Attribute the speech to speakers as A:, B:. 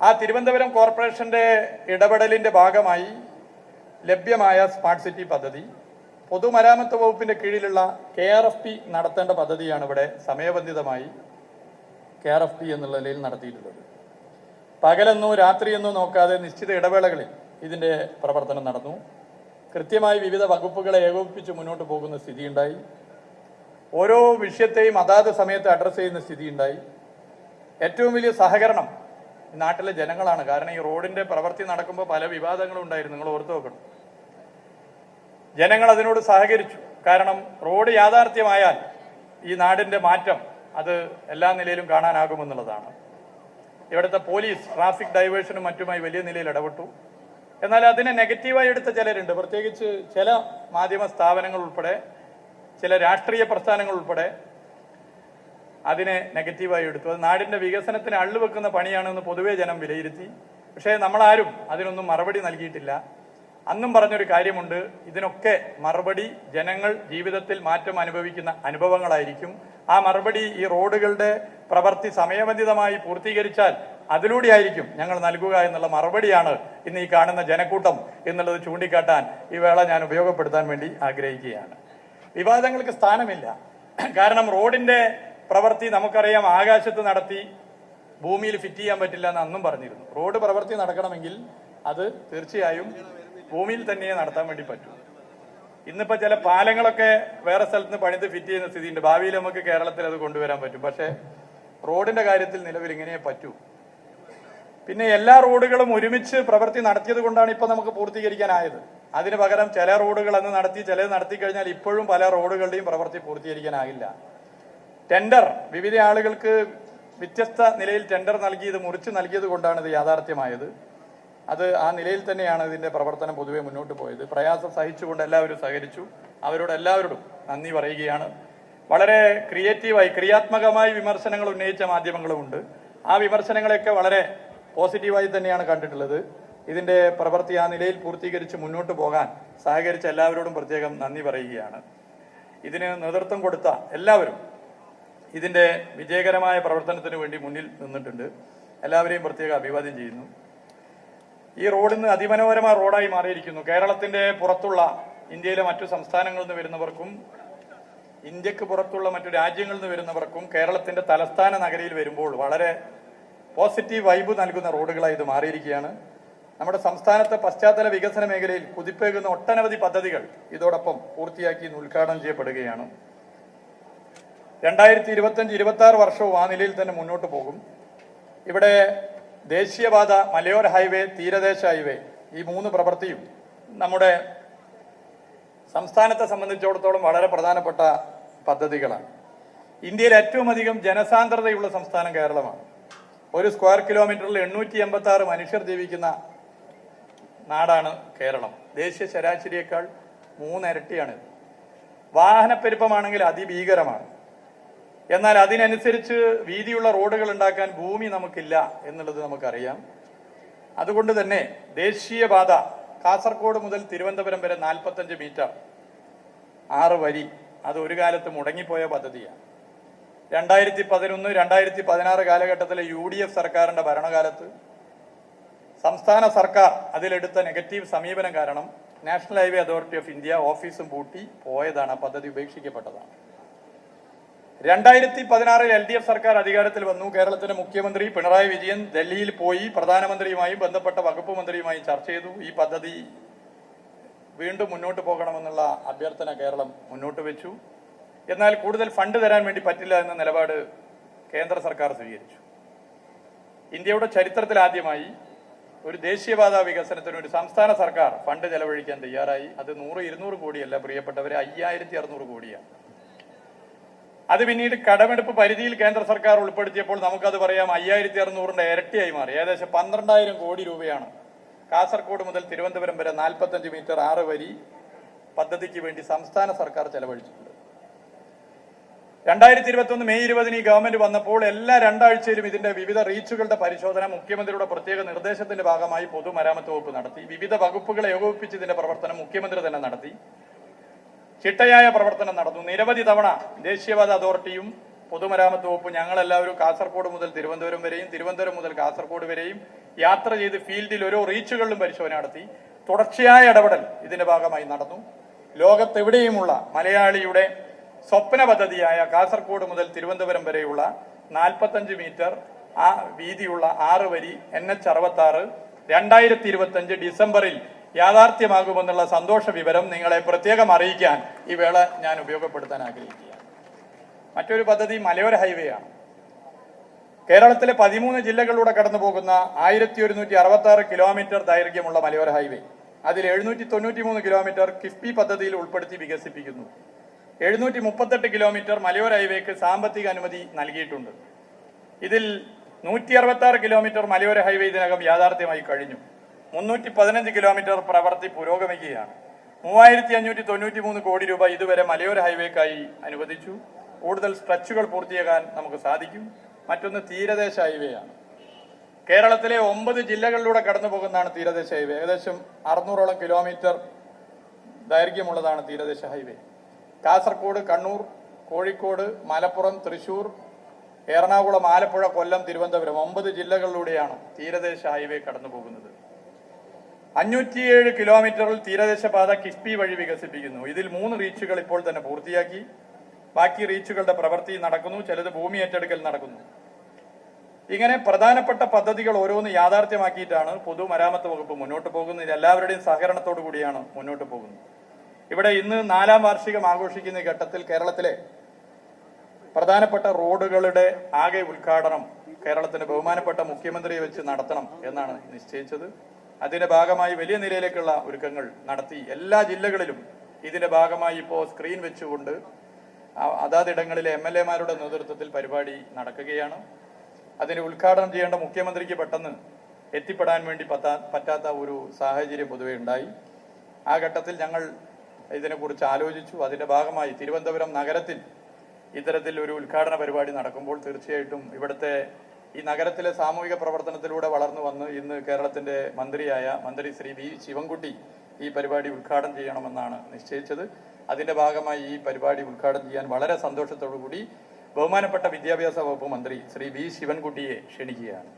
A: ആ തിരുവനന്തപുരം കോർപ്പറേഷന്റെ ഇടപെടലിന്റെ ഭാഗമായി ലഭ്യമായ സ്മാർട്ട് സിറ്റി പദ്ധതി പൊതുമരാമത്ത് വകുപ്പിന്റെ കീഴിലുള്ള കെ ആർ എഫ് പി നടത്തേണ്ട പദ്ധതിയാണ് ഇവിടെ സമയബന്ധിതമായി കെ ആർ എഫ് പി എന്നുള്ള നിലയിൽ നടത്തിയിട്ടുള്ളത്. പകലെന്നോ രാത്രിയെന്നോ നോക്കാതെ നിശ്ചിത ഇടവേളകളിൽ ഇതിന്റെ പ്രവർത്തനം നടന്നു. കൃത്യമായി വിവിധ വകുപ്പുകളെ ഏകോപിപ്പിച്ച് മുന്നോട്ട് പോകുന്ന സ്ഥിതിയുണ്ടായി. ഓരോ വിഷയത്തെയും അതാത് സമയത്ത് അഡ്രസ്സ് ചെയ്യുന്ന സ്ഥിതിയുണ്ടായി. ഏറ്റവും വലിയ സഹകരണം നാട്ടിലെ ജനങ്ങളാണ്. കാരണം ഈ റോഡിന്റെ പ്രവൃത്തി നടക്കുമ്പോൾ പല വിവാദങ്ങളും ഉണ്ടായിരുന്നു. നിങ്ങൾ ഓർത്തു നോക്കണം. ജനങ്ങൾ അതിനോട് സഹകരിച്ചു. കാരണം റോഡ് യാഥാർത്ഥ്യമായാൽ ഈ നാടിന്റെ മാറ്റം അത് എല്ലാ നിലയിലും കാണാനാകുമെന്നുള്ളതാണ് ഇവിടുത്തെ പോലീസ് ട്രാഫിക് ഡൈവേഷനും മറ്റുമായി വലിയ നിലയിൽ ഇടപെട്ടു. എന്നാൽ അതിനെ നെഗറ്റീവായി എടുത്ത ചിലരുണ്ട്. പ്രത്യേകിച്ച് ചില മാധ്യമ സ്ഥാപനങ്ങൾ ഉൾപ്പെടെ ചില രാഷ്ട്രീയ പ്രസ്ഥാനങ്ങൾ ഉൾപ്പെടെ അതിനെ നെഗറ്റീവായി എടുത്തു. അത് നാടിന്റെ വികസനത്തിന് അള്ളുവെക്കുന്ന പണിയാണെന്ന് പൊതുവേ ജനം വിലയിരുത്തി. പക്ഷേ നമ്മളാരും അതിനൊന്നും മറുപടി നൽകിയിട്ടില്ല. അന്നും പറഞ്ഞൊരു കാര്യമുണ്ട്. ഇതിനൊക്കെ മറുപടി ജനങ്ങൾ ജീവിതത്തിൽ മാറ്റം അനുഭവിക്കുന്ന അനുഭവങ്ങളായിരിക്കും. ആ മറുപടി ഈ റോഡുകളുടെ പ്രവൃത്തി സമയബന്ധിതമായി പൂർത്തീകരിച്ചാൽ അതിലൂടെയായിരിക്കും ഞങ്ങൾ നൽകുക എന്നുള്ള മറുപടിയാണ് ഇന്ന് ഈ കാണുന്ന ജനക്കൂട്ടം എന്നുള്ളത് ചൂണ്ടിക്കാട്ടാൻ ഈ വേള ഞാൻ ഉപയോഗപ്പെടുത്താൻ വേണ്ടി ആഗ്രഹിക്കുകയാണ്. വിവാദങ്ങൾക്ക് സ്ഥാനമില്ല. കാരണം റോഡിന്റെ പ്രവൃത്തി നമുക്കറിയാം ആകാശത്ത് നടത്തി ഭൂമിയിൽ ഫിറ്റ് ചെയ്യാൻ പറ്റില്ല എന്ന് അന്നും പറഞ്ഞിരുന്നു. റോഡ് പ്രവൃത്തി നടക്കണമെങ്കിൽ അത് തീർച്ചയായും ഭൂമിയിൽ തന്നെ നടത്താൻ വേണ്ടി പറ്റൂ. ഇന്നിപ്പോ ചില പാലങ്ങളൊക്കെ വേറെ സ്ഥലത്ത് നിന്ന് പണിത് ഫിറ്റ് ചെയ്യുന്ന സ്ഥിതിയുണ്ട്. ഭാവിയിൽ നമുക്ക് കേരളത്തിൽ അത് കൊണ്ടുവരാൻ പറ്റും. പക്ഷേ റോഡിന്റെ കാര്യത്തിൽ നിലവിൽ ഇങ്ങനെ പറ്റൂ. പിന്നെ എല്ലാ റോഡുകളും ഒരുമിച്ച് പ്രവൃത്തി നടത്തിയത് കൊണ്ടാണ് ഇപ്പൊ നമുക്ക് പൂർത്തീകരിക്കാനായത്. അതിന് പകരം ചില റോഡുകൾ അന്ന് നടത്തി ചിലത് നടത്തി കഴിഞ്ഞാൽ ഇപ്പോഴും പല റോഡുകളുടെയും പ്രവൃത്തി പൂർത്തീകരിക്കാനാകില്ല. ടെൻഡർ വിവിധ ആളുകൾക്ക് വ്യത്യസ്ത നിലയിൽ ടെൻഡർ നൽകിയത് മുറിച്ച് നൽകിയത് കൊണ്ടാണ് ഇത് യാഥാർത്ഥ്യമായത്. അത് ആ നിലയിൽ തന്നെയാണ് ഇതിന്റെ പ്രവർത്തനം പൊതുവെ മുന്നോട്ട് പോയത്. പ്രയാസം സഹിച്ചുകൊണ്ട് എല്ലാവരും സഹകരിച്ചു. അവരോട് എല്ലാവരോടും നന്ദി പറയുകയാണ്. വളരെ ക്രിയേറ്റീവായി ക്രിയാത്മകമായി വിമർശനങ്ങൾ ഉന്നയിച്ച മാധ്യമങ്ങളുമുണ്ട്. ആ വിമർശനങ്ങളെയൊക്കെ വളരെ പോസിറ്റീവായി തന്നെയാണ് കണ്ടിട്ടുള്ളത്. ഇതിന്റെ പ്രവൃത്തി ആ നിലയിൽ പൂർത്തീകരിച്ച് മുന്നോട്ട് പോകാൻ സഹകരിച്ച എല്ലാവരോടും പ്രത്യേകം നന്ദി പറയുകയാണ്. ഇതിന് നേതൃത്വം കൊടുത്ത എല്ലാവരും ഇതിന്റെ വിജയകരമായ പ്രവർത്തനത്തിന് വേണ്ടി മുന്നിൽ നിന്നിട്ടുണ്ട്. എല്ലാവരെയും പ്രത്യേക അഭിവാദ്യം ചെയ്യുന്നു. ഈ റോഡ് അതിമനോഹരമായ റോഡായി മാറിയിരിക്കുന്നു. കേരളത്തിന്റെ പുറത്തുള്ള ഇന്ത്യയിലെ മറ്റു സംസ്ഥാനങ്ങളിൽ നിന്ന് വരുന്നവർക്കും ഇന്ത്യയ്ക്ക് പുറത്തുള്ള മറ്റു രാജ്യങ്ങളിൽ നിന്ന് വരുന്നവർക്കും കേരളത്തിന്റെ തലസ്ഥാന നഗരിയിൽ വരുമ്പോൾ വളരെ പോസിറ്റീവ് വൈബ് നൽകുന്ന റോഡുകളായി ഇത് മാറിയിരിക്കുകയാണ്. നമ്മുടെ സംസ്ഥാനത്തെ പശ്ചാത്തല വികസന മേഖലയിൽ കുതിപ്പേകുന്ന ഒട്ടനവധി പദ്ധതികൾ ഇതോടൊപ്പം പൂർത്തിയാക്കി ഉദ്ഘാടനം ചെയ്യപ്പെടുകയാണ്. രണ്ടായിരത്തി ഇരുപത്തഞ്ച് ഇരുപത്തി ആറ് വർഷവും ആ നിലയിൽ തന്നെ മുന്നോട്ട് പോകും. ഇവിടെ ദേശീയപാത മലയോര ഹൈവേ തീരദേശ ഹൈവേ ഈ മൂന്ന് പ്രവൃത്തിയും നമ്മുടെ സംസ്ഥാനത്തെ സംബന്ധിച്ചിടത്തോളം വളരെ പ്രധാനപ്പെട്ട പദ്ധതികളാണ്. ഇന്ത്യയിൽ ഏറ്റവും അധികം ജനസാന്ദ്രതയുള്ള സംസ്ഥാനം കേരളമാണ്. ഒരു സ്ക്വയർ കിലോമീറ്ററിൽ എണ്ണൂറ്റി എൺപത്തി ആറ് മനുഷ്യർ ജീവിക്കുന്ന നാടാണ് കേരളം. ദേശീയ ശരാശരിയേക്കാൾ മൂന്നിരട്ടിയാണിത്. വാഹനപ്പെരുപ്പമാണെങ്കിൽ അതിഭീകരമാണ്. എന്നാൽ അതിനനുസരിച്ച് വീതിയുള്ള റോഡുകൾ ഉണ്ടാക്കാൻ ഭൂമി നമുക്കില്ല എന്നുള്ളത് നമുക്കറിയാം. അതുകൊണ്ട് തന്നെ ദേശീയപാത കാസർഗോഡ് മുതൽ തിരുവനന്തപുരം വരെ നാൽപ്പത്തഞ്ച് മീറ്റർ. ആറ് വരി. അത് ഒരു കാലത്ത് മുടങ്ങിപ്പോയ പദ്ധതിയാണ്. രണ്ടായിരത്തി പതിനൊന്ന് രണ്ടായിരത്തി പതിനാറ് കാലഘട്ടത്തിലെ യു ഡി എഫ് സർക്കാരിന്റെ ഭരണകാലത്ത് സംസ്ഥാന സർക്കാർ അതിലെടുത്ത നെഗറ്റീവ് സമീപനം കാരണം national highway authority of India ഓഫീസും പൂട്ടി പോയതാണ് പദ്ധതി ഉപേക്ഷിക്കപ്പെട്ടതാണ്. രണ്ടായിരത്തി പതിനാറിൽ എൽ ഡി എഫ് സർക്കാർ അധികാരത്തിൽ വന്നു. കേരളത്തിന്റെ മുഖ്യമന്ത്രി പിണറായി വിജയൻ ഡൽഹിയിൽ പോയി. പ്രധാനമന്ത്രിയുമായും ബന്ധപ്പെട്ട വകുപ്പ് മന്ത്രിയുമായും ചർച്ച ചെയ്തു. ഈ പദ്ധതി വീണ്ടും മുന്നോട്ട് പോകണമെന്നുള്ള അഭ്യർത്ഥന കേരളം മുന്നോട്ട് വെച്ചു. എന്നാൽ കൂടുതൽ ഫണ്ട് തരാൻ വേണ്ടി പറ്റില്ല എന്ന നിലപാട് കേന്ദ്ര സർക്കാർ സ്വീകരിച്ചു. ഇന്ത്യയുടെ ചരിത്രത്തിൽ ആദ്യമായി ഒരു ദേശീയപാത വികസനത്തിന് ഒരു സംസ്ഥാന സർക്കാർ ഫണ്ട് ചെലവഴിക്കാൻ തയ്യാറായി. അത് നൂറ് ഇരുന്നൂറ് കോടിയല്ല പ്രിയപ്പെട്ടവരെ അയ്യായിരത്തി അറുന്നൂറ് കോടിയാണ്. അത് പിന്നീട് കടമെടുപ്പ് പരിധിയിൽ കേന്ദ്ര സർക്കാർ ഉൾപ്പെടുത്തിയപ്പോൾ നമുക്കത് പറയാം അയ്യായിരത്തി അറുന്നൂറിന്റെ ഇരട്ടിയായി മാറി. ഏകദേശം പന്ത്രണ്ടായിരം കോടി രൂപയാണ് കാസർഗോഡ് മുതൽ തിരുവനന്തപുരം വരെ നാൽപ്പത്തഞ്ച് മീറ്റർ ആറ് വരി പദ്ധതിക്ക് വേണ്ടി സംസ്ഥാന സർക്കാർ ചെലവഴിച്ചിട്ടുണ്ട്. രണ്ടായിരത്തി ഇരുപത്തി ഒന്ന് മെയ് ഇരുപതിന് ഈ ഗവൺമെന്റ് വന്നപ്പോൾ എല്ലാ രണ്ടാഴ്ചയിലും ഇതിന്റെ വിവിധ റീച്ചുകളുടെ പരിശോധന മുഖ്യമന്ത്രിയുടെ പ്രത്യേക നിർദ്ദേശത്തിന്റെ ഭാഗമായി പൊതുമരാമത്ത് വകുപ്പ് നടത്തി. വിവിധ വകുപ്പുകളെ ഏകോപിപ്പിച്ച് ഇതിന്റെ പ്രവർത്തനം മുഖ്യമന്ത്രി തന്നെ നടത്തി. ചിട്ടയായ പ്രവർത്തനം നടന്നു. നിരവധി തവണ ദേശീയപാത അതോറിറ്റിയും പൊതുമരാമത്ത് വകുപ്പ് ഞങ്ങളെല്ലാവരും കാസർഗോഡ് മുതൽ തിരുവനന്തപുരം വരെയും തിരുവനന്തപുരം മുതൽ കാസർഗോഡ് വരെയും യാത്ര ചെയ്ത് ഫീൽഡിൽ ഓരോ റീച്ചുകളിലും പരിശോധന നടത്തി. തുടർച്ചയായ ഇടപെടൽ ഇതിന്റെ ഭാഗമായി നടന്നു. ലോകത്തെവിടെയുമുള്ള മലയാളിയുടെ സ്വപ്ന പദ്ധതിയായ കാസർഗോഡ് മുതൽ തിരുവനന്തപുരം വരെയുള്ള നാൽപ്പത്തഞ്ച് മീറ്റർ ആ വീതിയുള്ള ആറ് വരി എൻ എച്ച് അറുപത്തി ആറ് രണ്ടായിരത്തി ഇരുപത്തി ഡിസംബറിൽ യാഥാർത്ഥ്യമാകുമെന്നുള്ള സന്തോഷ വിവരം നിങ്ങളെ പ്രത്യേകം അറിയിക്കാൻ ഈ വേള ഞാൻ ഉപയോഗപ്പെടുത്താൻ ആഗ്രഹിക്കുകയാണ്. മറ്റൊരു പദ്ധതി മലയോര ഹൈവേ ആണ് കേരളത്തിലെ പതിമൂന്ന് ജില്ലകളിലൂടെ കടന്നു പോകുന്ന ആയിരത്തി ഒരുന്നൂറ്റി അറുപത്തി ആറ് കിലോമീറ്റർ ദൈർഘ്യമുള്ള മലയോര ഹൈവേ. അതിൽ എഴുന്നൂറ്റി തൊണ്ണൂറ്റി മൂന്ന് കിലോമീറ്റർ കിഫ്ബി പദ്ധതിയിൽ ഉൾപ്പെടുത്തി വികസിപ്പിക്കുന്നു. എഴുന്നൂറ്റി മുപ്പത്തെട്ട് കിലോമീറ്റർ മലയോര ഹൈവേക്ക് സാമ്പത്തിക അനുമതി നൽകിയിട്ടുണ്ട്. ഇതിൽ നൂറ്റി അറുപത്തി ആറ് കിലോമീറ്റർ മലയോര ഹൈവേ ഇതിനകം യാഥാർത്ഥ്യമായി കഴിഞ്ഞു. മുന്നൂറ്റി പതിനഞ്ച് കിലോമീറ്റർ പ്രവൃത്തി പുരോഗമിക്കുകയാണ്. മൂവായിരത്തി അഞ്ഞൂറ്റി തൊണ്ണൂറ്റി മൂന്ന് കോടി രൂപ ഇതുവരെ മലയോര ഹൈവേക്കായി അനുവദിച്ചു. കൂടുതൽ സ്ട്രെച്ചുകൾ പൂർത്തിയാക്കാൻ നമുക്ക് സാധിക്കും. മറ്റൊന്ന് തീരദേശ ഹൈവേ ആണ് കേരളത്തിലെ ഒമ്പത് ജില്ലകളിലൂടെ കടന്നു പോകുന്നതാണ് തീരദേശ ഹൈവേ. ഏകദേശം അറുന്നൂറോളം കിലോമീറ്റർ ദൈർഘ്യമുള്ളതാണ് തീരദേശ ഹൈവേ. കാസർഗോഡ് കണ്ണൂർ കോഴിക്കോട് മലപ്പുറം തൃശൂർ എറണാകുളം ആലപ്പുഴ കൊല്ലം തിരുവനന്തപുരം ഒമ്പത് ജില്ലകളിലൂടെയാണ് തീരദേശ ഹൈവേ കടന്നു പോകുന്നത് അഞ്ഞൂറ്റിയേഴ് കിലോമീറ്ററിൽ തീരദേശ പാത കിഫ്ബി വഴി വികസിപ്പിക്കുന്നു. ഇതിൽ മൂന്ന് റീച്ചുകൾ ഇപ്പോൾ തന്നെ പൂർത്തിയാക്കി. ബാക്കി റീച്ചുകളുടെ പ്രവൃത്തി നടക്കുന്നു. ചിലത് ഭൂമി ഏറ്റെടുക്കൽ നടക്കുന്നു. ഇങ്ങനെ പ്രധാനപ്പെട്ട പദ്ധതികൾ ഓരോന്ന് യാഥാർത്ഥ്യമാക്കിയിട്ടാണ് പൊതുമരാമത്ത് വകുപ്പ് മുന്നോട്ട് പോകുന്നത്. ഇത് എല്ലാവരുടെയും സഹകരണത്തോടു കൂടിയാണ് മുന്നോട്ട് പോകുന്നത്. ഇവിടെ ഇന്ന് നാലാം വാർഷികം ആഘോഷിക്കുന്ന ഘട്ടത്തിൽ കേരളത്തിലെ പ്രധാനപ്പെട്ട റോഡുകളുടെ ആകെ ഉദ്ഘാടനം കേരളത്തിന്റെ ബഹുമാനപ്പെട്ട മുഖ്യമന്ത്രിയെ വെച്ച് നടത്തണം എന്നാണ് നിശ്ചയിച്ചത്. അതിന്റെ ഭാഗമായി വലിയ നിലയിലേക്കുള്ള ഒരുക്കങ്ങൾ നടത്തി എല്ലാ ജില്ലകളിലും ഇതിന്റെ ഭാഗമായി ഇപ്പോൾ സ്ക്രീൻ വെച്ചുകൊണ്ട് അതാതിടങ്ങളിലെ എം എൽ എമാരുടെ നേതൃത്വത്തിൽ പരിപാടി നടക്കുകയാണ്. അതിന് ഉദ്ഘാടനം ചെയ്യേണ്ട മുഖ്യമന്ത്രിക്ക് പെട്ടെന്ന് എത്തിപ്പെടാൻ വേണ്ടി പറ്റാ- പറ്റാത്ത ഒരു സാഹചര്യം പൊതുവെ ഉണ്ടായി. ആ ഘട്ടത്തിൽ ഞങ്ങൾ ഇതിനെക്കുറിച്ച് ആലോചിച്ചു. അതിന്റെ ഭാഗമായി തിരുവനന്തപുരം നഗരത്തിൽ ഇത്തരത്തിൽ ഒരു ഉദ്ഘാടന പരിപാടി നടക്കുമ്പോൾ തീർച്ചയായിട്ടും ഇവിടുത്തെ ഈ നഗരത്തിലെ സാമൂഹിക പ്രവർത്തനത്തിലൂടെ വളർന്നു വന്ന് ഇന്ന് കേരളത്തിന്റെ മന്ത്രിയായ മന്ത്രി ശ്രീ വി ശിവൻകുട്ടി ഈ പരിപാടി ഉദ്ഘാടനം ചെയ്യണമെന്നാണ് നിശ്ചയിച്ചത്. അതിന്റെ ഭാഗമായി ഈ പരിപാടി ഉദ്ഘാടനം ചെയ്യാൻ വളരെ സന്തോഷത്തോടു കൂടി ബഹുമാനപ്പെട്ട വിദ്യാഭ്യാസ വകുപ്പ് മന്ത്രി ശ്രീ വി ശിവൻകുട്ടിയെ ക്ഷണിക്കുകയാണ്.